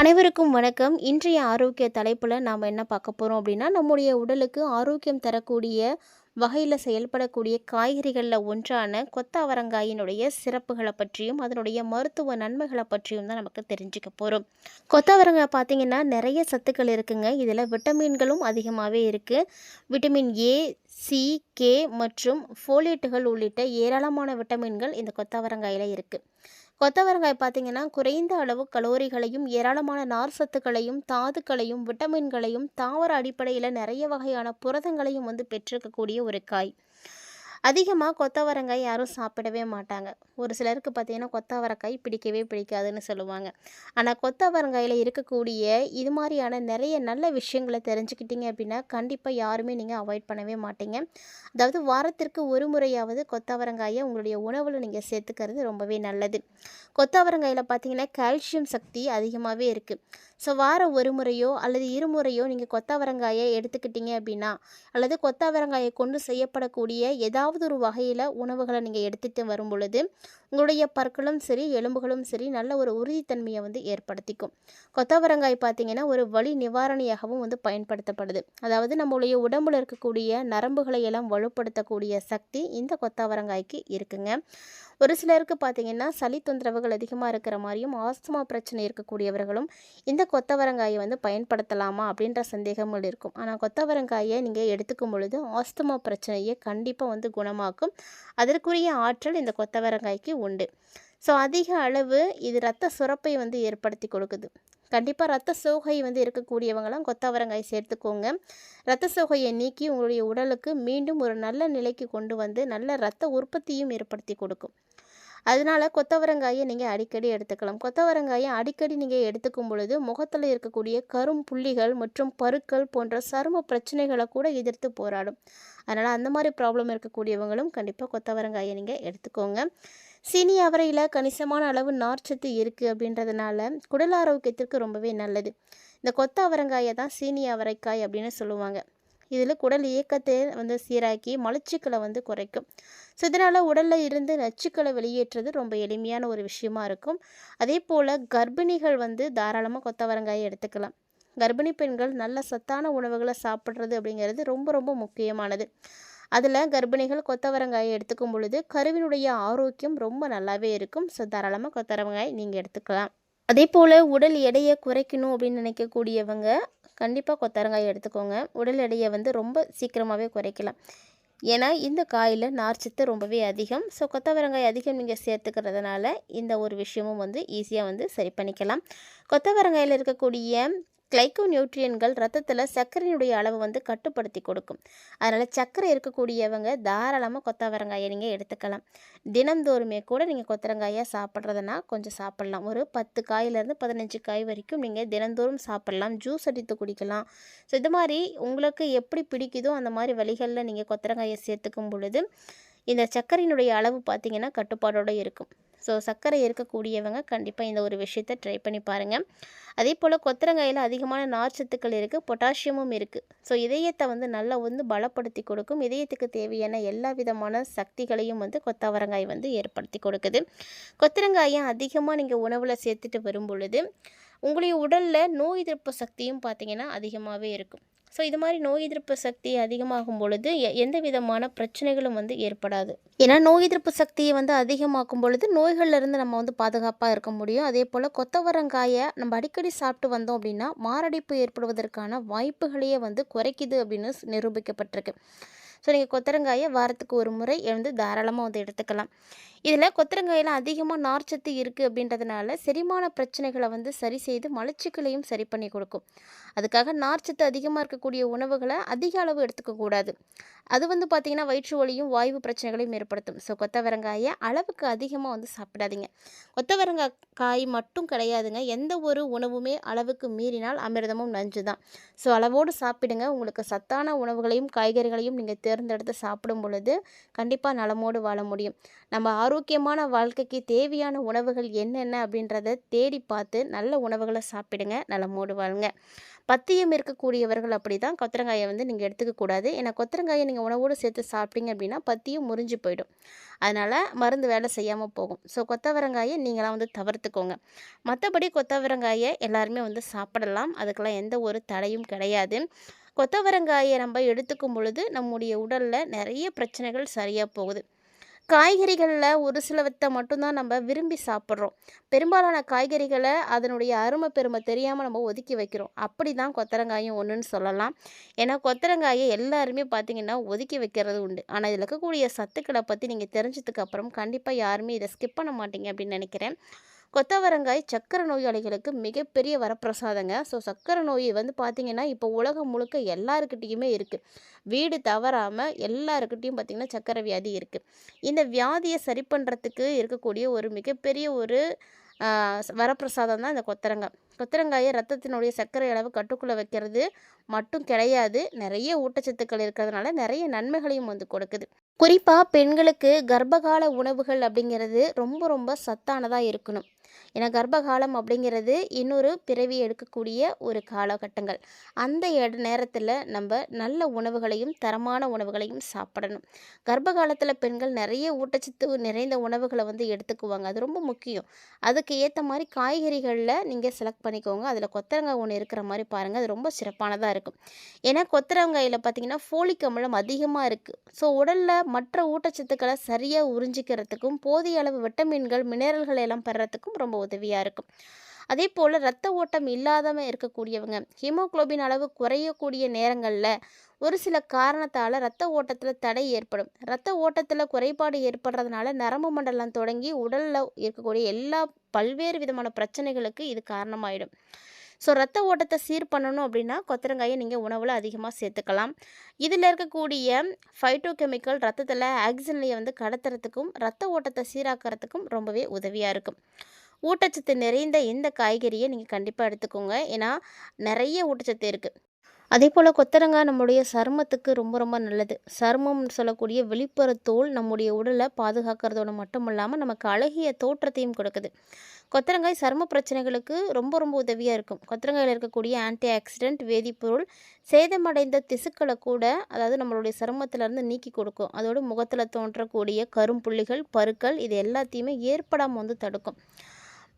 அனைவருக்கும் வணக்கம். இன்றைய ஆரோக்கிய தலைப்பில் நாம் என்ன பார்க்க போகிறோம் அப்படின்னா நம்முடைய உடலுக்கு ஆரோக்கியம் தரக்கூடிய வகையில் செயல்படக்கூடிய காய்கறிகளில் ஒன்றான கொத்தவரங்காயினுடைய சிறப்புகளை பற்றியும் அதனுடைய மருத்துவ நன்மைகளை பற்றியும் தான் நமக்கு தெரிஞ்சுக்க போகிறோம் கொத்தவரங்காய் பார்த்திங்கன்னா நிறைய சத்துக்கள் இருக்குங்க. இதில் விட்டமின்களும் அதிகமாகவே இருக்குது விட்டமின் ஏ சி கே மற்றும் ஃபோலேட்டுகள் உள்ளிட்ட ஏராளமான விட்டமின்கள் இந்த கொத்தவரங்காயில் இருக்குது கொத்தவரங்காய் பார்த்தீங்கன்னா குறைந்த அளவு கலோரிகளையும் ஏராளமான நார் சத்துக்களையும் தாதுக்களையும் விட்டமின்களையும் தாவர அடிப்படையில் நிறைய வகையான புரதங்களையும் வந்து பெற்றிருக்கக்கூடிய ஒரு காய். அதிகமாக கொத்தவரங்காய் யாரும் சாப்பிடவே மாட்டாங்க. ஒரு சிலருக்கு பார்த்தீங்கன்னா கொத்தவரங்காய் பிடிக்கவே பிடிக்காதுன்னு சொல்லுவாங்க. ஆனால் கொத்தவரங்காயில் இருக்கக்கூடிய இது மாதிரியான நிறைய நல்ல விஷயங்களை தெரிஞ்சுக்கிட்டீங்க அப்படின்னா கண்டிப்பாக யாருமே நீங்கள் அவாய்ட் பண்ணவே மாட்டீங்க. அதாவது வாரத்திற்கு ஒரு முறையாவது கொத்தவரங்காயை உங்களுடைய உணவில் நீங்கள் சேர்த்துக்கிறது ரொம்பவே நல்லது. கொத்தவரங்காயில் பார்த்தீங்கன்னா கால்சியம் சக்தி அதிகமாகவே இருக்குது ஸோ வாரம் ஒரு முறையோ அல்லது இருமுறையோ நீங்கள் கொத்தவரங்காயை எடுத்துக்கிட்டீங்க அப்படின்னா அல்லது கொத்தவரங்காயை கொண்டு செய்யப்படக்கூடிய ஏதாவது ஏதாவது ஒரு வகையில் உணவுகளை நீங்கள் எடுத்துகிட்டு வரும் பொழுது உங்களுடைய பற்களும் சரி எலும்புகளும் சரி நல்ல ஒரு உறுதித்தன்மையை வந்து ஏற்படுத்திக்கும். கொத்தவரங்காய் பார்த்திங்கன்னா ஒரு வலி நிவாரணியாகவும் வந்து பயன்படுத்தப்படுது. அதாவது நம்மளுடைய உடம்பில் இருக்கக்கூடிய நரம்புகளை எல்லாம் வலுப்படுத்தக்கூடிய சக்தி இந்த கொத்தவரங்காய்க்கு இருக்குங்க. ஒரு சிலருக்கு பார்த்திங்கன்னா சளி தொந்தரவுகள் அதிகமாக இருக்கிற மாதிரியும் ஆஸ்துமா பிரச்சனை இருக்கக்கூடியவர்களும் இந்த கொத்தவரங்காயை வந்து பயன்படுத்தலாமா அப்படின்ற சந்தேகங்கள் இருக்கும். ஆனால் கொத்தவரங்காயை நீங்கள் எடுத்துக்கும் பொழுது ஆஸ்துமா பிரச்சனையை கண்டிப்பாக வந்து குணமாக்கும். அதற்குரிய ஆற்றல் இந்த கொத்தவரங்காய்க்கு உண்டு. ஸோ அதிக அளவு இது ரத்த சுரப்பை வந்து ஏற்படுத்தி கொடுக்குது. கண்டிப்பாக ரத்த சோகை வந்து இருக்கக்கூடியவங்களாம் கொத்தவரங்காய் சேர்த்துக்கோங்க. ரத்த சோகையை நீக்கி உங்களுடைய உடலுக்கு மீண்டும் ஒரு நல்ல நிலைக்கு கொண்டு வந்து நல்ல ரத்த உற்பத்தியும் ஏற்படுத்தி கொடுக்கும். அதனால் கொத்தவரங்காயை நீங்கள் அடிக்கடி எடுத்துக்கலாம். கொத்தவரங்காயை அடிக்கடி நீங்கள் எடுத்துக்கும் பொழுது முகத்தில் இருக்கக்கூடிய கரும் புள்ளிகள் மற்றும் பருக்கள் போன்ற சரும பிரச்சனைகளை கூட எதிர்த்து போராடும். அதனால் அந்த மாதிரி ப்ராப்ளம் இருக்கக்கூடியவங்களும் கண்டிப்பாக கொத்தவரங்காயை நீங்கள் எடுத்துக்கோங்க. சீனி அவரையில் கணிசமான அளவு நார்ச்சத்து இருக்குது அப்படின்றதுனால குடல் ஆரோக்கியத்திற்கு ரொம்பவே நல்லது. இந்த கொத்த அவரங்காயை தான் சீனி அவரைக்காய் அப்படின்னு சொல்லுவாங்க. இதில் குடல் இயக்கத்தை வந்து சீராக்கி மலச்சிக்கலை வந்து குறைக்கும். ஸோ இதனால் உடலில் இருந்து நச்சுக்களை வெளியேற்றுறது ரொம்ப எளிமையான ஒரு விஷயமா இருக்கும். அதே போல் கர்ப்பிணிகள் வந்து தாராளமாக கொத்தவரங்காயை எடுத்துக்கலாம். கர்ப்பிணி பெண்கள் நல்ல சத்தான உணவுகளை சாப்பிட்றது அப்படிங்கிறது ரொம்ப ரொம்ப முக்கியமானது. அதில் கர்ப்பிணிகள் கொத்தவரங்காயை எடுத்துக்கும் பொழுது கருவினுடைய ஆரோக்கியம் ரொம்ப நல்லாவே இருக்கும். ஸோ தாராளமாக கொத்தவரங்காய் நீங்கள் எடுத்துக்கலாம். அதே போல் உடல் எடையை குறைக்கணும் அப்படின்னு நினைக்கக்கூடியவங்க கண்டிப்பாக கொத்தவரங்காய் எடுத்துக்கோங்க. உடல் எடையை வந்து ரொம்ப சீக்கிரமாகவே குறைக்கலாம். ஏன்னா இந்த காயில் நார்ச்சத்து ரொம்பவே அதிகம். ஸோ கொத்தவரங்காய் அதிகம் நீங்கள் சேர்த்துக்கிறதுனால இந்த ஒரு விஷயமும் வந்து ஈஸியாக வந்து சரி பண்ணிக்கலாம். கொத்தவரங்காயில் இருக்கக்கூடிய கிளைக்கோ நியூட்ரியன்கள் ரத்தத்தில் சர்க்கரையினுடைய அளவு வந்து கட்டுப்படுத்தி கொடுக்கும். அதனால் சர்க்கரை இருக்கக்கூடியவங்க தாராளமாக கொத்தவரங்காயை நீங்கள் எடுத்துக்கலாம். தினந்தோறுமே கூட நீங்கள் கொத்தரங்காயை சாப்பிட்றதுனா கொஞ்சம் சாப்பிட்லாம். ஒரு பத்து காயிலேருந்து பதினஞ்சு காய் வரைக்கும் நீங்கள் தினந்தோறும் சாப்பிட்லாம். ஜூஸ் அடித்து குடிக்கலாம். ஸோ இது மாதிரி உங்களுக்கு எப்படி பிடிக்குதோ அந்த மாதிரி வழிகளில் நீங்கள் கொத்தரங்காயை சேர்த்துக்கும் பொழுது இந்த சர்க்கரையினுடைய அளவு பார்த்திங்கன்னா கட்டுப்பாடோடு இருக்கும். ஸோ சர்க்கரை இருக்கக்கூடியவங்க கண்டிப்பாக இந்த ஒரு விஷயத்தை ட்ரை பண்ணி பாருங்கள் அதே போல் கொத்தரங்காயில் அதிகமான நார்ச்சத்துக்கள் இருக்குது பொட்டாசியமும் இருக்குது ஸோ இதயத்தை வந்து நல்லா வந்து பலப்படுத்தி கொடுக்கும். இதயத்துக்கு தேவையான எல்லா விதமான சக்திகளையும் வந்து கொத்தவரங்காய் வந்து ஏற்படுத்தி கொடுக்குது. கொத்தரங்காயை அதிகமாக நீங்கள் உணவில் சேர்த்துட்டு வரும் பொழுது உங்களுடைய உடலில் நோய் எதிர்ப்பு சக்தியும் பார்த்திங்கன்னா அதிகமாகவே இருக்கும். ஸோ இது மாதிரி நோய் எதிர்ப்பு சக்தி அதிகமாகும் பொழுது எந்த விதமான பிரச்சனைகளும் வந்து ஏற்படாது. ஏன்னா நோய் எதிர்ப்பு சக்தியை வந்து அதிகமாக்கும் பொழுது நோய்கள்லேருந்து நம்ம வந்து பாதுகாப்பாக இருக்க முடியும். அதே போல் கொத்தவரங்காயை நம்ம அடிக்கடி சாப்பிட்டு வந்தோம் அப்படின்னா மாரடைப்பு ஏற்படுவதற்கான வாய்ப்புகளையே வந்து குறைக்குது அப்படின்னு நிரூபிக்கப்பட்டிருக்கு. ஸோ நீங்கள் கொத்தரங்காயை வாரத்துக்கு ஒரு முறை எழுந்து தாராளமாக வந்து எடுத்துக்கலாம். இதில் கொத்தரங்காயில் அதிகமாக நார்ச்சத்து இருக்குது அப்படின்றதுனால செரிமான பிரச்சனைகளை வந்து சரி செய்து மலச்சிக்கலையும் சரி பண்ணி கொடுக்கும். அதுக்காக நார்ச்சத்து அதிகமாக இருக்கக்கூடிய உணவுகளை அதிக அளவு எடுத்துக்கக்கூடாது அது வந்து பார்த்திங்கன்னா வயிற்று வலியும் வாய்வு பிரச்சனைகளையும் ஏற்படுத்தும். ஸோ கொத்தவரங்காயை அளவுக்கு அதிகமாக வந்து சாப்பிடாதீங்க. கொத்தவரங்காய் காய் மட்டும் கிடையாதுங்க. எந்த ஒரு உணவுமே அளவுக்கு மீறினால் அமிர்தமும் நஞ்சு தான் ஸோ அளவோடு சாப்பிடுங்க. உங்களுக்கு சத்தான உணவுகளையும் காய்கறிகளையும் நீங்கள் தேர்ந்தெடுத்து சாப்பிடும் பொழுது கண்டிப்பாக நலமோடு வாழ முடியும். நம்ம ஆரோக்கியமான வாழ்க்கைக்கு தேவையான உணவுகள் என்னென்ன அப்படின்றத தேடி பார்த்து நல்ல உணவுகளை சாப்பிடுங்க நலமோடு வாழுங்க. பத்தியம் இருக்கக்கூடியவர்கள் அப்படி தான் கொத்தரங்காயை வந்து நீங்கள் எடுத்துக்கக்கூடாது ஏன்னா கொத்தரங்காயை நீங்கள் உணவோடு சேர்த்து சாப்பிட்டீங்க அப்படின்னா பத்தியும் முறிஞ்சு போயிடும். அதனால் மருந்து வேலை செய்யாமல் போகும். ஸோ கொத்தவரங்காயை நீங்களாம் வந்து தவிர்த்துக்கோங்க. மற்றபடி கொத்தவரங்காயை எல்லாருமே வந்து சாப்பிடலாம். அதுக்கெல்லாம் எந்த ஒரு தடையும் கிடையாது. கொத்தவரங்காயை நம்ம எடுத்துக்கும் பொழுது நம்முடைய உடலில் நிறைய பிரச்சனைகள் சரியாக போகுது. காய்கறிகளில் ஒரு சிலவற்றை மட்டும்தான் நம்ம விரும்பி சாப்பிட்றோம். பெரும்பாலான காய்கறிகளை அதனுடைய அருமை பெருமை தெரியாமல் நம்ம ஒதுக்கி வைக்கிறோம். அப்படி தான் கொத்தரங்காயும் ஒன்றுன்னு சொல்லலாம். ஏன்னா கொத்தரங்காயை எல்லாருமே பார்த்திங்கன்னா ஒதுக்கி வைக்கிறது உண்டு. ஆனால் இதில் இருக்கக்கூடிய சத்துக்களை பற்றி நீங்கள் தெரிஞ்சதுக்கப்புறம் கண்டிப்பாக யாருமே இதை ஸ்கிப் பண்ண மாட்டீங்க அப்படின்னு நினைக்கிறேன். கொத்தவரங்காய் சக்கரை நோயாளிகளுக்கு மிகப்பெரிய வரப்பிரசாதங்க. ஸோ சக்கரை நோய் வந்து பார்த்திங்கன்னா இப்போ உலகம் முழுக்க எல்லாருக்கிட்டேயுமே இருக்குது வீடு தவறாமல் எல்லாருக்கிட்டேயும் பார்த்திங்கன்னா சக்கரை வியாதி இருக்குது இந்த வியாதியை சரி பண்ணுறதுக்கு இருக்கக்கூடிய ஒரு மிகப்பெரிய ஒரு வரப்பிரசாதம் தான் இந்த கொத்தரங்காய். கொத்தரங்காயை ரத்தத்தினுடைய சர்க்கரை அளவு கட்டுக்குள்ளே வைக்கிறது மட்டும் கிடையாது. நிறைய ஊட்டச்சத்துக்கள் இருக்கிறதுனால நிறைய நன்மைகளையும் வந்து கொடுக்குது. குறிப்பாக பெண்களுக்கு கர்ப்பகால உணவுகள் அப்படிங்கிறது ரொம்ப ரொம்ப சத்தானதாக இருக்கணும். ஏன்னா கர்ப்பகாலம் அப்படிங்கிறது இன்னொரு பிறவி எடுக்கக்கூடிய ஒரு காலகட்டங்கள். அந்த இட நேரத்தில் நம்ம நல்ல உணவுகளையும் தரமான உணவுகளையும் சாப்பிடணும். கர்ப்ப காலத்தில் பெண்கள் நிறைய ஊட்டச்சத்து நிறைந்த உணவுகளை வந்து எடுத்துக்குவாங்க. அது ரொம்ப முக்கியம். அதுக்கு ஏற்ற மாதிரி காய்கறிகளில் நீங்கள் செலக்ட் பண்ணிக்கோங்க. அதில் கொத்தரங்காய் ஒன்று இருக்கிற மாதிரி பாருங்கள் அது ரொம்ப சிறப்பானதாக இருக்கும். ஏன்னா கொத்தரங்காயில் பார்த்திங்கன்னா ஃபோலிக் அமிலம் அதிகமாக இருக்குது ஸோ உடலில் மற்ற ஊட்டச்சத்துக்களை சரியாக உறிஞ்சிக்கிறதுக்கும் போதிய அளவு விட்டமின்கள் மினரல்கள் எல்லாம் பெறத்துக்கும் ரொம்ப உதவியாக இருக்கும். அதே போல் ரத்த ஓட்டம் இல்லாதவங்க இருக்கக்கூடியவங்க ஹீமோக்ளோபின் அளவு குறையக்கூடிய நேரங்களில் ஒரு சில காரணத்தால் ரத்த ஓட்டத்தில் தடை ஏற்படும். ரத்த ஓட்டத்தில் குறைபாடு ஏற்படுறதுனால நரம்பு மண்டலம் தொடங்கி உடலில் இருக்கக்கூடிய எல்லா பல்வேறு விதமான பிரச்சனைகளுக்கு இது காரணமாயிடும். ஸோ ரத்த ஓட்டத்தை சீர் பண்ணணும் அப்படின்னா கொத்தரங்காயை நீங்கள் உணவில் அதிகமாக சேர்த்துக்கலாம். இதில் இருக்கக்கூடிய ஃபைட்டோ கெமிக்கல் ரத்தத்தில் ஆக்சிஜனையை வந்து கடத்துறதுக்கும் ரத்த ஓட்டத்தை சீராக்கிறதுக்கும் ரொம்பவே உதவியாக இருக்கும். ஊட்டச்சத்து நிறைந்த இந்த காய்கறியை நீங்கள் கண்டிப்பாக எடுத்துக்கோங்க. ஏன்னா நிறைய ஊட்டச்சத்து இருக்குது அதே போல் கொத்தரங்காய் நம்முடைய சருமத்துக்கு ரொம்ப ரொம்ப நல்லது. சருமம்னு சொல்லக்கூடிய வெளிப்புற தோல் நம்முடைய உடலை பாதுகாக்கிறதோட மட்டும் இல்லாமல் நமக்கு அழகிய தோற்றத்தையும் கொடுக்குது. கொத்தரங்காய் சரும பிரச்சனைகளுக்கு ரொம்ப ரொம்ப உதவியாக இருக்கும். கொத்தரங்காயில் இருக்கக்கூடிய ஆன்டி ஆக்சிடென்ட் வேதிப்பொருள் சேதமடைந்த திசுக்களை கூட அதாவது நம்மளுடைய சருமத்திலேருந்து நீக்கி கொடுக்கும். அதோடு முகத்தில் தோன்றக்கூடிய கரும்புள்ளிகள் பருக்கள் இது எல்லாத்தையுமே ஏற்படாமல் வந்து தடுக்கும்.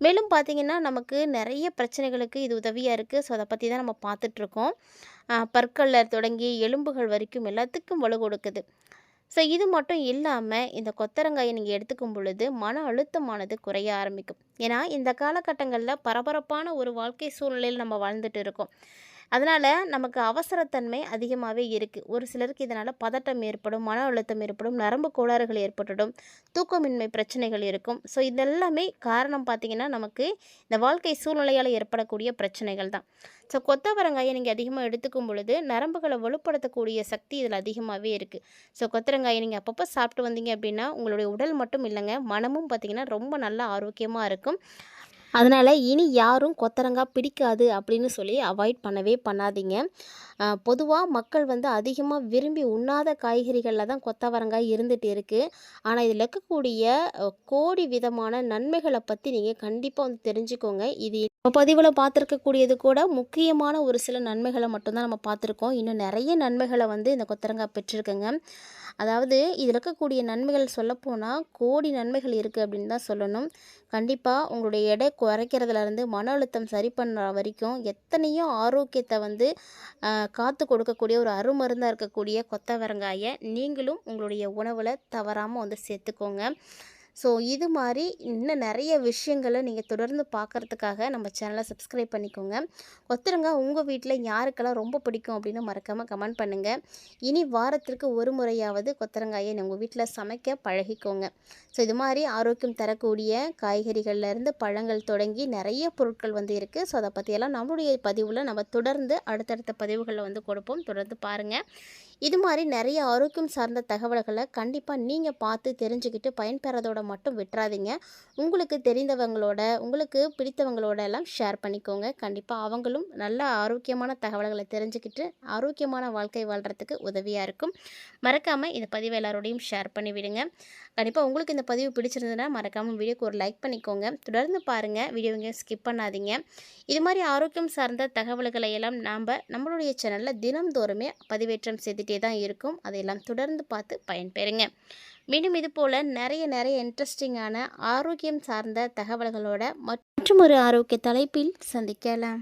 மேலும் பார்த்திங்கன்னா நமக்கு நிறைய பிரச்சனைகளுக்கு இது உதவியாக இருக்குது ஸோ அதை பற்றி தான் நம்ம பார்த்துட்ருக்கோம். பற்களில் தொடங்கி எலும்புகள் வரைக்கும் எல்லாத்துக்கும் வலு கொடுக்குது. ஸோ இது மட்டும் இல்லாமல் இந்த கொத்தரங்காயை நீங்கள் எடுத்துக்கும் பொழுது மன அழுத்தமானது குறைய ஆரம்பிக்கும். ஏன்னா இந்த காலகட்டங்களில் பரபரப்பான ஒரு வாழ்க்கை சூழ்நிலையில் நம்ம வாழ்ந்துட்டு இருக்கோம். அதனால் நமக்கு அவசரத்தன்மை அதிகமாகவே இருக்குது ஒரு சிலருக்கு இதனால் பதட்டம் ஏற்படும் மன அழுத்தம் ஏற்படும் நரம்பு கோளாறுகள் ஏற்பட்டுடும் தூக்கமின்மை பிரச்சனைகள் இருக்கும். ஸோ இதெல்லாமே காரணம் பார்த்திங்கன்னா நமக்கு இந்த வாழ்க்கை சூழ்நிலையால் ஏற்படக்கூடிய பிரச்சனைகள் தான். ஸோ கொத்தவரங்காயை நீங்கள் அதிகமாக எடுத்துக்கும் பொழுது நரம்புகளை வலுப்படுத்தக்கூடிய சக்தி இதில் அதிகமாகவே இருக்குது ஸோ கொத்தரங்காயை நீங்கள் அப்பப்போ சாப்பிட்டு வந்தீங்க அப்படின்னா உங்களுடைய உடல் மட்டும் இல்லைங்க மனமும் பார்த்திங்கன்னா ரொம்ப நல்லா ஆரோக்கியமாக இருக்கும். அதனால் இனி யாரும் கொத்தரங்காய் பிடிக்காது அப்படின்னு சொல்லி அவாய்ட் பண்ணவே பண்ணாதீங்க. பொதுவாக மக்கள் வந்து அதிகமாக விரும்பி உண்ணாத காய்கறிகளில் தான் கொத்தவரங்காய் இருந்துகிட்டு இருக்குது ஆனால் இதில் இருக்கக்கூடிய கோடி விதமான நன்மைகளை பற்றி நீங்கள் கண்டிப்பாக வந்து தெரிஞ்சுக்கோங்க. இது பதிவில் பார்த்துருக்கக்கூடியது கூட முக்கியமான ஒரு சில நன்மைகளை மட்டும்தான் நம்ம பார்த்துருக்கோம். இன்னும் நிறைய நன்மைகளை வந்து இந்த கொத்தரங்காய் பெற்றிருக்குங்க. அதாவது இதில் இருக்கக்கூடிய நன்மைகள் சொல்லப்போனால் கோடி நன்மைகள் இருக்குது அப்படின்னு தான் சொல்லணும். கண்டிப்பாக உங்களுடைய எடை குறைக்கிறதுலேருந்து மன அழுத்தம் சரி பண்ணுற வரைக்கும் எத்தனையோ ஆரோக்கியத்தை வந்து காத்து கொடுக்கக்கூடிய ஒரு அருமருந்தாக இருக்கக்கூடிய கொத்தவரங்காயை நீங்களும் உங்களுடைய உணவில் தவறாமல் வந்து சேர்த்துக்கோங்க. ஸோ இது மாதிரி இன்னும் நிறைய விஷயங்களை நீங்கள் தொடர்ந்து பார்க்குறதுக்காக நம்ம சேனலை சப்ஸ்கிரைப் பண்ணிக்கோங்க. ஒத்துருங்க உங்கள் வீட்டில் யாருக்கெல்லாம் ரொம்ப பிடிக்கும் அப்படின்னு மறக்காமல் கமெண்ட் பண்ணுங்கள் இனி வாரத்திற்கு ஒரு முறையாவது கொத்தரங்காயை உங்கள் வீட்டில் சமைக்க பழகிக்கோங்க. ஸோ இது மாதிரி ஆரோக்கியம் தரக்கூடிய காய்கறிகள்லேருந்து பழங்கள் தொடங்கி நிறைய பொருட்கள் வந்து இருக்குது ஸோ அதை பற்றியெல்லாம் நம்மளுடைய பதிவில் நம்ம தொடர்ந்து அடுத்தடுத்த பதிவுகளில் வந்து கொடுப்போம். தொடர்ந்து பாருங்கள் இது மாதிரி நிறைய ஆரோக்கியம் சார்ந்த தகவல்களை கண்டிப்பாக நீங்கள் பார்த்து தெரிஞ்சுக்கிட்டு பயன்பெறதோட மட்டும் விட்டுறாதீங்க. உங்களுக்கு தெரிந்தவங்களோட உங்களுக்கு பிடித்தவங்களோட எல்லாம் ஷேர் பண்ணிக்கோங்க. கண்டிப்பாக அவங்களும் நல்ல ஆரோக்கியமான தகவல்களை தெரிஞ்சுக்கிட்டு ஆரோக்கியமான வாழ்க்கை வாழ்கிறதுக்கு உதவியாக இருக்கும். மறக்காமல் இந்த பதிவு எல்லாரோடையும் ஷேர் பண்ணிவிடுங்க. கண்டிப்பாக உங்களுக்கு இந்த பதிவு பிடிச்சிருந்ததுன்னா மறக்காமல் வீடியோக்கு ஒரு லைக் பண்ணிக்கோங்க. தொடர்ந்து பாருங்கள் வீடியோங்க ஸ்கிப் பண்ணாதீங்க. இது மாதிரி ஆரோக்கியம் சார்ந்த தகவல்களை எல்லாம் நாம் நம்மளுடைய சேனலில் தினம்தோறுமே பதிவேற்றம் செய்துகிட்டே தான் இருக்கும். அதையெல்லாம் தொடர்ந்து பார்த்து பயன்பெறுங்க. மீண்டும் இது போல் நிறைய நிறைய இன்ட்ரெஸ்டிங்கான ஆரோக்கியம் சார்ந்த தகவல்களோட மற்றும் ஒரு ஆரோக்கிய தலைப்பில் சந்திக்கலாம்.